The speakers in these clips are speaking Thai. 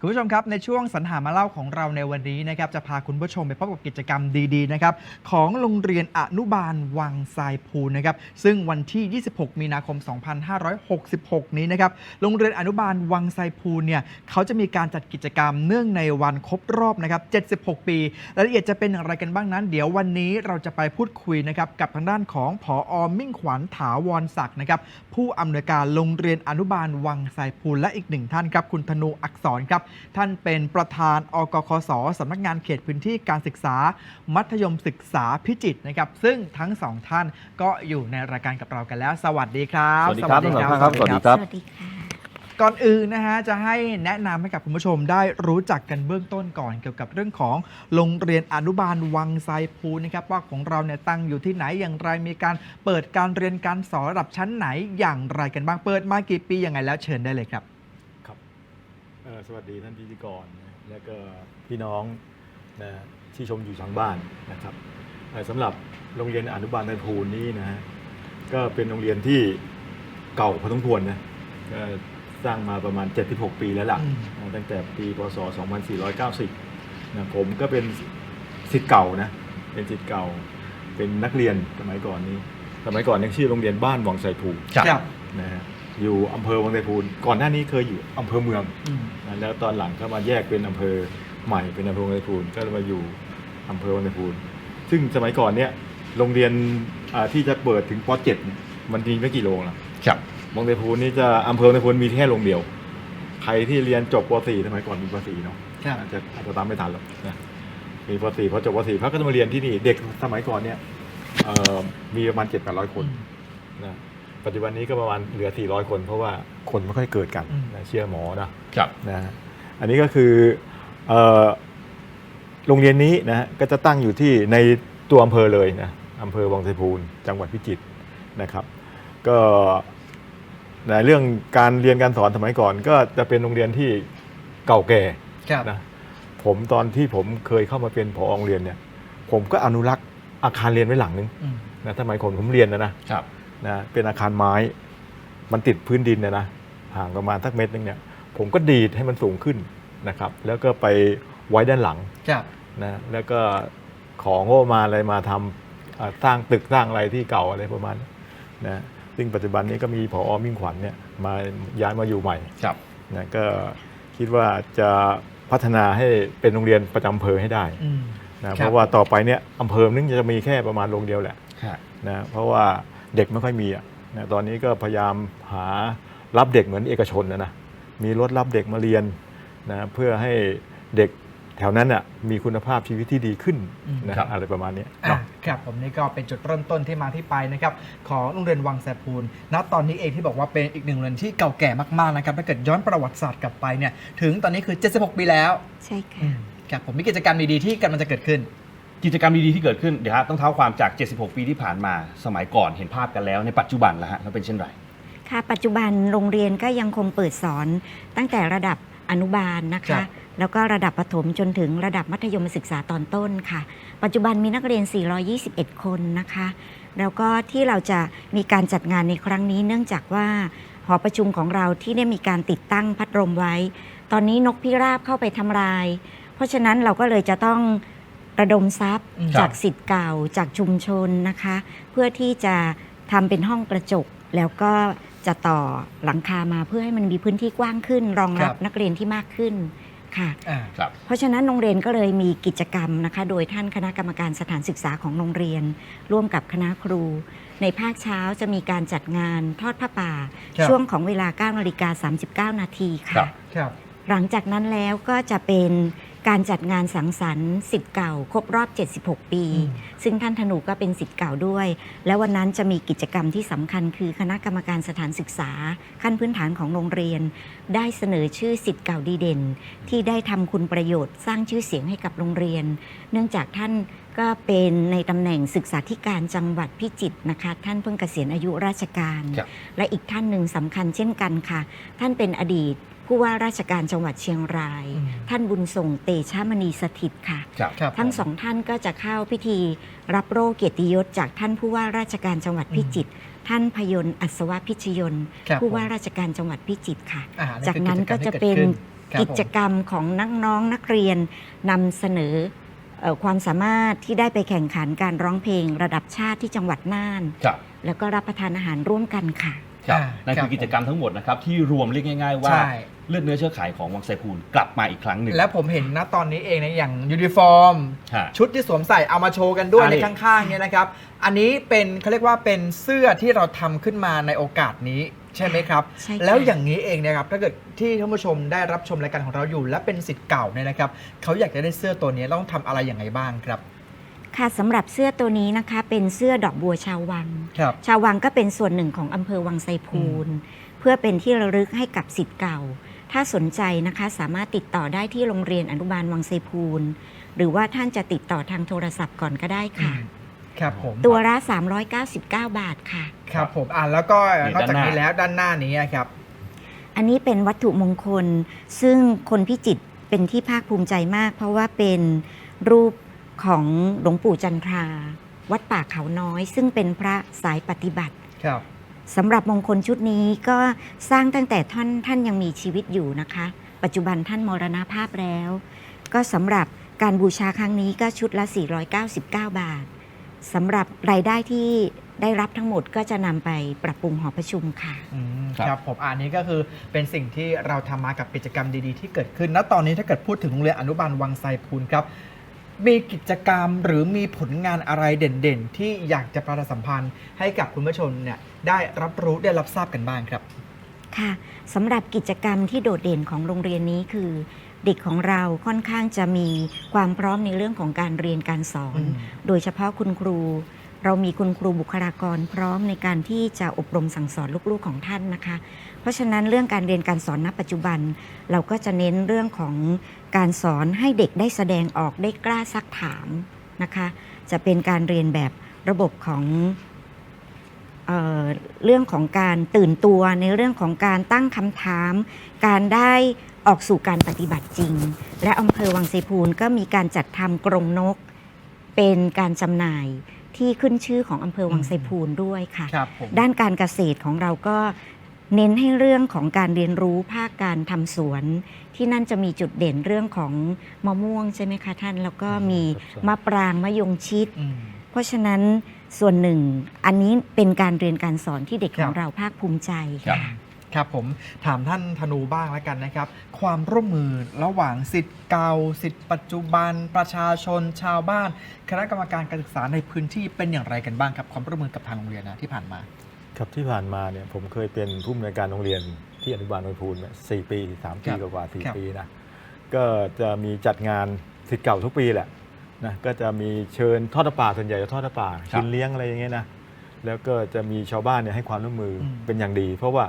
คุณผู้ชมครับในช่วงสรรหามาเล่าของเราในวันนี้นะครับจะพาคุณผู้ชมไปพบกับกิจกรรมดีๆนะครับของโรงเรียนอนุบาลวังทรายภูนนะครับซึ่งวันที่ 26 มีนาคม 2566 นี้นะครับโรงเรียนอนุบาลวังทรายภูนเนี่ยเขาจะมีการจัดกิจกรรมเนื่องในวันครบรอบนะครับ 76 ปีรายละเอียดจะเป็นอย่างไรกันบ้างนั้น เดี๋ยววันนี้เราจะไปพูดคุยนะครับกับทางด้านของผออมิ่งขวัญถาวรศักดิ์นะครับผู้อำนวยการโรงเรียนอนุบาลวังทรายภูนและอีกหนึ่งท่านครับคุณธนูอักษรครับท่านเป็นประธานอกคสสำนักงานเขตพื้นที่การศึกษา มัธยมศึกษาพิจิตรนะครับ ซึ่งทั้งสองท่านก็อยู่ในรายการกับเรากันแล้ว สวัสดีครับสวัสดีครับทั้งสองท่านครับสวัสดีครับ สวัสดีค่ะ ก่อนอื่นนะฮะจะให้แนะนำให้กับคุณผู้ชมได้รู้จักกันเบื้องต้นก่อนเกี่ยวกับเรื่องของโรงเรียนอนุบาลวังไซภูนะครับว่าของเราเนี่ยตั้งอยู่ที่ไหนอย่างไรมีการเปิดการเรียนการสอนระดับชั้นไหนอย่างไรกันบ้างเปิดมากี่ปียังไงแล้วเชิญได้เลยครับครับเอ่อ สวัสดีท่านพิธีกรนะและก็พี่น้องนะที่ชมอยู่ทางบ้านนะครับเอ่อสำหรับโรงเรียนอนุบาลในภูนนี้นะฮะก็เป็นโรงเรียนที่เก่าพอสมควรนะก็สร้างมาประมาณ 76 ปีแล้วล่ะอืมนะตั้งแต่ปีพศ 2490นะผมก็เป็นสิทธิ์เก่านะเป็นสิทธิ์เก่าเป็นนักเรียนสมัยก่อนนี้ สมัยก่อนยังชื่อโรงเรียนบ้านวังไสภูครับนะฮะ อยู่อำเภอวังไสภูนก่อนหน้านี้เคยอยู่อำเภอเมืองอืมนะแล้วตอนหลังก็มาแยกเป็นอำเภอใหม่เป็นอำเภอวังไสภูนก็เลยมาอยู่อำเภอวังไสภูนซึ่งสมัยก่อนเนี่ยโรงเรียนอ่าที่จะเปิดถึงป .7 เนี่ยมันมีไม่กี่โรงละครับวังไสภูนนี่จะอำเภอวังไสภูนมีแค่โรงเดียว ใครที่เรียนจบป .4 สมัยก่อนมีป .4 เนาะครับอาจจะอาจจะตามไม่ทันหรอกนะมีป .4 พอจบป .4 พักก็จะมาเรียนที่นี่เด็กสมัยก่อนเนี่ยเอ่อมีประมาณ7-800คนนะ ปัจจุบันนี้ก็ประมาณเหลือ 400 คน เพราะว่าคนไม่ค่อยเกิดกันอืมนะเชื่อหมอนะครับนะฮะอันนี้ก็คือเอ่อโรงเรียนนี้นะฮะก็จะตั้งอยู่ที่ในตัวอำเภอเลยนะอำเภอวังไสภูนจังหวัดพิจิตรนะครับ ก็ในเรื่องการเรียนการสอนสมัยก่อน ก็จะเป็นโรงเรียนที่เก่าแก่ครับนะผมตอนที่ผมเคยเข้ามาเป็นผอโรงเรียนเนี่ย ผมก็อนุรักษ์อาคารเรียนไว้หลังนึงอืมนะสมัยก่อนผมเรียนนะนะครับ นะเป็นอาคารไม้ มันติดพื้นดินเนยนะห่างประมาณสักเมตรนึงเนี่ยผมก็ดีดให้มันสูงขึ้นนะครับ แล้วก็ไปไว้ด้านหลังครับนะแล้วก็ของงบประมาณอะไรมาทำอ่าสร้างตึกสร้างอะไรที่เก่าอะไรประมาณนั้นนะซึ่งปัจจุบันนี้ก็มีผอมิ่งขวัญเนี่ยมาย้ายมาอยู่ใหม่ครับนะก็คิดว่าจะพัฒนาให้เป็นโรงเรียนประจำอำเภอให้ได้อืมนะเพราะว่าต่อไปเนี่ยอำเภอนึงจะมีแค่ประมาณโรงเดียวแหละฮะนะเพราะว่า เด็กไม่ค่อยมีอะนะตอนนี้ก็พยายามหารับเด็กเหมือนเอกชนนะนะมีรถรับเด็กมาเรียนนะเพื่อให้เด็กแถวนั้นอะมีคุณภาพชีวิตที่ดีขึ้นอืมนะครับอะไรประมาณเนี้ยอะเนาะครับผมนี่ก็เป็นจุดเริ่มต้นที่มาที่ไปนะครับของโรงเรียนวังแสพูนณตอนนี้เองที่บอกว่าเป็นอีกหนึ่งโรงเรียนที่เก่าแก่มากๆนะครับถ้าเกิดย้อนประวัติศาสตร์กลับไปเนี่ยถึงตอนนี้คือ 76 ปีแล้ว ใช่ค่ะอืมครับผมมีกิจกรรมดีๆที่กำลังจะเกิดขึ้น กิจกรรมดีๆที่เกิดขึ้นเดี๋ยวฮะต้องเท้าความจาก 76 ปีที่ผ่านมาสมัยก่อนเห็นภาพกันแล้วในปัจจุบันแล้วฮะเขาเป็นเช่นไรค่ะปัจจุบันโรงเรียนก็ยังคงเปิดสอนตั้งแต่ระดับอนุบาลนะครัคะ บ แล้วก็ระดับประถมจนถึงระดับมัธยมศึกษาตอนต้นค่ะ ปัจจุบันมีนักเรียน 421 คนนะคะ แล้วก็ที่เราจะมีการจัดงานในครั้งนี้ เนื่องจากว่าหอประชุมของเราที่ได้มีการติดตั้งพัดลมไว้ ตอนนี้นกพิราบเข้าไปทำลาย เพราะฉะนั้นเราก็เลยจะต้อง ระดมทรัพย์อืมจากสิทธิ์เก่าจากชุมชนนะคะ เพื่อที่จะทำเป็นห้องกระจก แล้วก็จะต่อหลังคามาเพื่อให้มันมีพื้นที่กว้างขึ้น รองรับครับ นักเรียนที่มากขึ้นค่ะ อ่า ครับ เพราะฉะนั้นโรงเรียนก็เลยมีกิจกรรมนะคะ โดยท่านคณะกรรมการสถานศึกษาของโรงเรียน ร่วมกับคณะครู ในภาคเช้าจะมีการจัดงานทอดผ้าป่า ครับ ช่วงของเวลา9นาฬิกา39 นาทีครัค่ะ บ ครับ หลังจากนั้นแล้วก็จะเป็น การจัดงานสังสรรค์สิทธิ์เก่า ครบรอบ 76 ปีอืมซึ่งท่านธนูก็เป็นสิทธิ์เก่าด้วย และวันนั้นจะมีกิจกรรมที่สำคัญ คือคณะกรรมการสถานศึกษา ขั้นพื้นฐานของโรงเรียน ได้เสนอชื่อสิทธิ์เก่าดีเด่น ที่ได้ทำคุณประโยชน์สร้างชื่อเสียงให้กับโรงเรียน เนื่องจากท่านก็เป็นในตำแหน่งศึกษาธิการจังหวัดพิจิตรนะคะ ท่านเพิ่งเกษียณอายุราชการครับและอีกท่านหนึ่งสำคัญเช่นกันค่ะ ท่านเป็นอดีต ผู้ว่าราชการจังหวัดเชียงรายอืมท่านบุญส่งเตชะมณีสถิตย์ค่ะครับครับทั้งสองท่านก็จะเข้าพิธีรับโล่เกียรติยศจากท่านผู้ว่าราชการจังหวัดพิจิตรท่านพยนต์อัศวพิชยนต์ครับผู้ว่าผมราชการจังหวัดพิจิตรค่ะ อ่จากนั้นคือก็จรรมที่จะเป็นดขึ้ครับกิจกรรมของนักน้องนักเรียนนำเสนอเอ่อความสามารถที่ได้ไปแข่งขันการร้องเพลงระดับชาติที่จังหวัดน่าน ครับ แล้วก็รับประทานอาหารร่วมกันค่ะ ครับอ่านั่นครัคืบอกิจกรรมทั้งหมดนะครับที่รวมเรียกง่าย ๆ ว่า ใช่ เลือดเนื้อเชื้อไขของวังไซพูนกลับมาอีกครั้งหนึ่งและผมเห็นนะตอนนี้เองนะอย่างยูนิฟอร์ม ฮะ ชุดที่สวมใส่เอามาโชว์กันด้วยอ่าในนี่ข้างๆเนี่ยนะครับ อันนี้เป็นเขาเรียกว่าเป็นเสื้อที่เราทำขึ้นมาในโอกาสนี้ใช่ไหมครับ ใช่ค่ะ แล้วอย่างนี้เองเนะครับถ้าเกิดที่ท่านผู้ชมได้รับชมรายการของเราอยู่ และเป็นสิทธิ์เก่าเนี่ยนะครับเขาอยากจะได้เสื้อตัวนี้ต้องทำอะไรอย่างไรบ้างครับ ค่ะสำหรับเสื้อตัวนี้นะคะ เป็นเสื้อดอกบัวชาววัง ครับ ชาววังก็เป็นส่วนหนึ่งของอำเภอวังไซพูน เพื่อเป็นที่ระลึกให้กับสิทธิ์เก่า ถ้าสนใจนะคะสามารถติดต่อได้ที่โรงเรียนอนุบาลวังไซพูน หรือว่าท่านจะติดต่อทางโทรศัพท์ก่อนก็ได้ค่ะครับผมตัวละ 399 บาทค่ะ ครับผมอ่าแล้วก็นี่นอกจากด้านหน้านี้แล้วด้านหน้านี้นะครับ อันนี้เป็นวัตถุมงคล ซึ่งคนพิจิตรเป็นที่ภาคภูมิใจมาก เพราะว่าเป็นรูป ของหลวงปู่จันทรา วัดป่าเขาน้อย ซึ่งเป็นพระสายปฏิบัติครับสำหรับมงคลชุดนี้ก็สร้างตั้งแต่ท่านท่านยังมีชีวิตอยู่นะคะ ปัจจุบันท่านมรณภาพแล้ว ก็สำหรับการบูชาครั้งนี้ก็ชุดละ 499 บาทสำหรับรายได้ที่ได้รับทั้งหมดก็จะนำไปปรับปรุงหอประชุมค่ะ อืมครับ ครับผมอันนี้ก็คือเป็นสิ่งที่เราทำมากับกิจกรรมดีๆ ที่เกิดขึ้นแล้วตอนนี้ถ้าเกิดพูดถึงโรงเรียนอนุบาลวังไซพูนครับ มีกิจกรรมหรือมีผลงานอะไรเด่นๆ ที่อยากจะประชาสัมพันธ์ให้กับคุณผู้ชมเนี่ยได้รับรู้ได้รับทราบกันบ้างครับ ค่ะสำหรับกิจกรรมที่โดดเด่นของโรงเรียนนี้คือ เด็กของเราค่อนข้างจะมีความพร้อมในเรื่องของการเรียนการสอน อืม โดยเฉพาะคุณครู เรามีคุณครูบุคลากรพร้อมในการที่จะอบรมสั่งสอนลูกๆของท่านนะคะ เพราะฉะนั้นเรื่องการเรียนการสอนณปัจจุบัน เราก็จะเน้นเรื่องของการสอนให้เด็กได้แสดงออกได้กล้าซักถามนะคะ จะเป็นการเรียนแบบระบบของเออเรื่องของการตื่นตัวในเรื่องของการตั้งคำถาม การได้ออกสู่การปฏิบัติจริง และอำเภอวังไซพูนก็มีการจัดทำกรงนก เป็นการจำหน่าย ที่ขึ้นชื่อของอำเภอวังไซพูนด้วยค่ะ ครับผมด้านการเกษตรของเราก็เน้นให้เรื่องของการเรียนรู้ภาคการทำสวน ที่นั่นจะมีจุดเด่นเรื่องของมะม่วงใช่ไหมคะท่าน แล้วก็มีมะปรางมะยงชิด อืม เพราะฉะนั้นส่วนหนึ่งอันนี้เป็นการเรียนการสอนที่เด็กครัขบองเราภาคภูมิใจครับ ค่ะ ครับผมถามท่านธนูบ้างแล้วกันนะครับ ความร่วมมือระหว่างสิทธิ์เก่าสิทธิ์ปัจจุบัน ประชาชนชาวบ้าน คณะกรรมการการศึกษาในพื้นที่เป็นอย่างไรกันบ้างครับ ความร่วมมือกับทางโรงเรียนนะที่ผ่านมา ครับที่ผ่านมาเนี่ยผมเคยเป็นผู้อำนวยการโรงเรียนที่อนุบาลนนพูนเนี่ยสี่ปีสามปีครับกว่าๆสี่ครับปีนะก็จะมีจัดงานสิทธิ์เก่าทุกปีแหละนะก็จะมีเชิญทอดผ้าป่าส่วนใหญ่จะทอดผ้าป่าครับกินเลี้ยงอะไรอย่างเงี้ยนะแล้วก็จะมีชาวบ้านเนี่ยให้ความร่วมมืออมเป็นอย่างดี เพราะว่า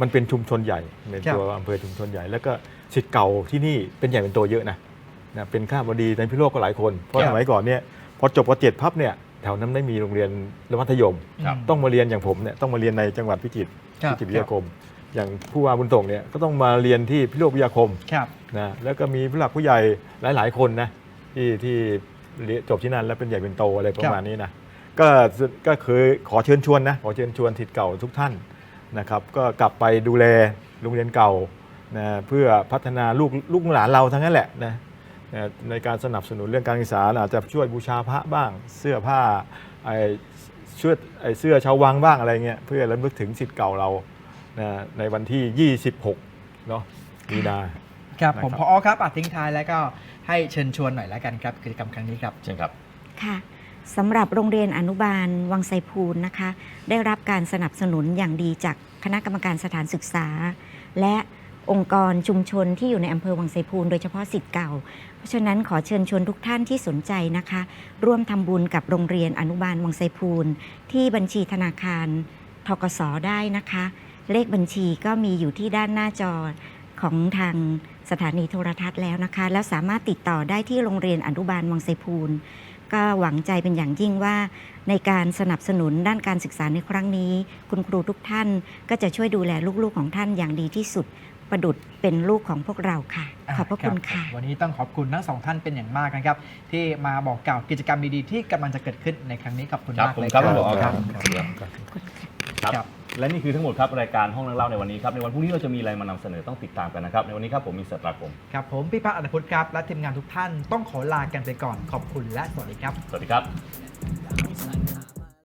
มันเป็นชุมชนใหญ่ในครับตัวอำเภอชุมชนใหญ่ แล้วก็สิทธิ์เก่าที่นี่เป็นใหญ่เป็นโตเยอะนะนะเป็นข้าบดีในพิโลกก็หลายคนเพราะครัสบมัยก่อนเนี่ยพอจบปเจ็ดพับเนี่ยแถวนั้นไม่มีโรงเรียนมัธยมครับต้องมาเรียนอย่างผมเนี่ยต้องมาเรียนในจังหวัดพิจิตรครับพิจิตรวิทยาคม อย่างผู้ว่าบุญส่งเนี่ยก็ต้องมาเรียนที่พิโลกวิทยาคมครับนะแล้วก็มีผู้หลักผู้ใหญ่หลาย ๆ คนนะที่ที่เรียนจบที่นั่นแล้วเป็นใหญ่เป็นโตอะไรประมาณนี้นะก็ก็เคยขอเชิญชวนนะขอเชิญชวนทิศเก่าทุกท่าน นะครับก็กลับไปดูแลโรงเรียนเก่านะเพื่อพัฒนาลูกลูกหลานเราทั้งนั้นแหละนะนะในการสนับสนุนเรื่องการศึกษาอาจจะช่วยบูชาพระบ้างเสื้อผ้าไอ้เสื้อไอ้เสื้อชาววังบ้างอะไรเงี้ยเพื่อระลึกถึงสิทธิ์เก่าเรานะในวันที่ 26เนาะมีนาครับนะครับผมพอครับอาจทิ้งท้ายแล้วก็ให้เชิญชวนหน่อยแล้วกันครับกิจกรรมครั้งนี้ครับเชิญครับค่ะ สำหรับโรงเรียนอนุบาลวังไซพูนนะคะ ได้รับการสนับสนุนอย่างดีจากคณะกรรมการสถานศึกษา และองค์กรชุมชนที่อยู่ในอำเภอวังไซพูนโดยเฉพาะสิทธิ์เก่า เพราะฉะนั้นขอเชิญชวนทุกท่านที่สนใจนะคะ ร่วมทำบุญกับโรงเรียนอนุบาลวังไซพูนที่บัญชีธนาคารทกสได้นะคะ เลขบัญชีก็มีอยู่ที่ด้านหน้าจอของทางสถานีโทรทัศน์แล้วนะคะ แล้วสามารถติดต่อได้ที่โรงเรียนอนุบาลวังไซพูน ก็หวังใจเป็นอย่างยิ่งว่า ในการสนับสนุนด้านการศึกษาในครั้งนี้ คุณครูทุกท่านก็จะช่วยดูแลลูกๆของท่านอย่างดีที่สุดประดุดเป็นลูกของพวกเราค่ะ ขอบพระคุณรัค่ะ วันนี้ต้องขอบคุณทั้งสองท่านเป็นอย่างมากนะครับ ที่มาบอกกล่าวกิจกรรมดีๆที่กำลังจะเกิดขึ้นในครั้งนี้ขอบคุณครับมากผมเลยครับ ครับผมครับครับครับ และนี่คือทั้งหมดครับรายการห้องนักเล่าในวันนี้ครับในวันพรุ่งนี้เราจะมีอะไรมานำเสนอต้องติดตามกันนะครับในวันนี้ครับผมมีเสร์ตรักผมครับผมพี่พัฒน์อัตพุทธครับและทีมงานทุกท่านต้องขอลากันไปก่อนขอบคุณและสวัสดีครับ สวัสดีครับ